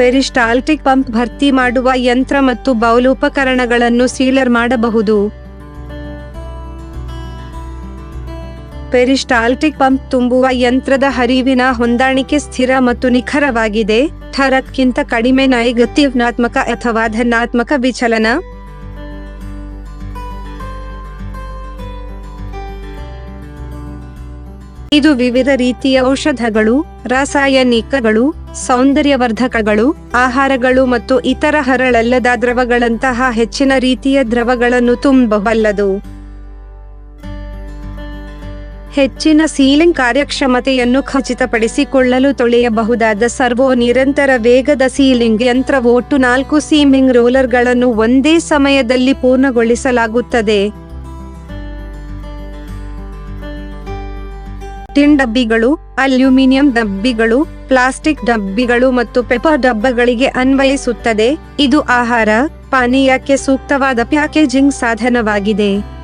Peristaltic pump ಭರ್ತಿ ಮಾಡುವ ಯಂತ್ರ ಮತ್ತು ಬೌಲ್ ಉಪಕರಣಗಳನ್ನು ಸೀಲರ್ ಮಾಡಬಹುದು. ಪೆರಿಸ್ಟಾಲ್ಟಿಕ್ ಪಂಪ್ ತುಂಬುವ ಯಂತ್ರದ ಹರಿವಿನ ಹೊಂದಾಣಿಕೆ ಸ್ಥಿರ ಮತ್ತು ನಿಖರವಾಗಿದೆ. ಥರಕ್ಕಿಂತ ಕಡಿಮೆ ನೈಗತ್ಯಾತ್ಮಕ ಅಥವಾ ಧನಾತ್ಮಕ ವಿಚಲನ. ಇದು ವಿವಿಧ ರೀತಿಯ ಔಷಧಗಳು, ರಾಸಾಯನಿಕಗಳು ಸೌಂದರ್ಯವರ್ಧಕಗಳು, ಆಹಾರಗಳು ಮತ್ತು ಇತರ ಹರಳಲ್ಲದ ದ್ರವಗಳಂತಹ ಹೆಚ್ಚಿನ ರೀತಿಯ ದ್ರವಗಳನ್ನು ತುಂಬಬಲ್ಲದು. ಹೆಚ್ಚಿನ ಸೀಲಿಂಗ್ ಕಾರ್ಯಕ್ಷಮತೆಯನ್ನು ಖಚಿತಪಡಿಸಿಕೊಳ್ಳಲು ತೊಳೆಯಬಹುದಾದ ಸರ್ವೋ ನಿರಂತರ ವೇಗದ ಸೀಲಿಂಗ್ ಯಂತ್ರ ಒಟ್ಟು ನಾಲ್ಕು ಸೀಮಿಂಗ್ ರೋಲರ್ಗಳನ್ನು ಒಂದೇ ಸಮಯದಲ್ಲಿ ಪೂರ್ಣಗೊಳಿಸಲಾಗುತ್ತದೆ. ಟಿನ್ ಡಬ್ಬಿಗಳು, ಅಲ್ಯೂಮಿನಿಯಂ ಡಬ್ಬಿಗಳು, ಪ್ಲಾಸ್ಟಿಕ್ ಡಬ್ಬಿಗಳು ಮತ್ತು ಪೆಪರ್ ಡಬ್ಬಗಳಿಗೆ ಅನ್ವಯಿಸುತ್ತದೆ. ಇದು ಆಹಾರ, ಪಾನೀಯಕ್ಕೆ ಸೂಕ್ತವಾದ ಪ್ಯಾಕೇಜಿಂಗ್ ಸಾಧನವಾಗಿದೆ.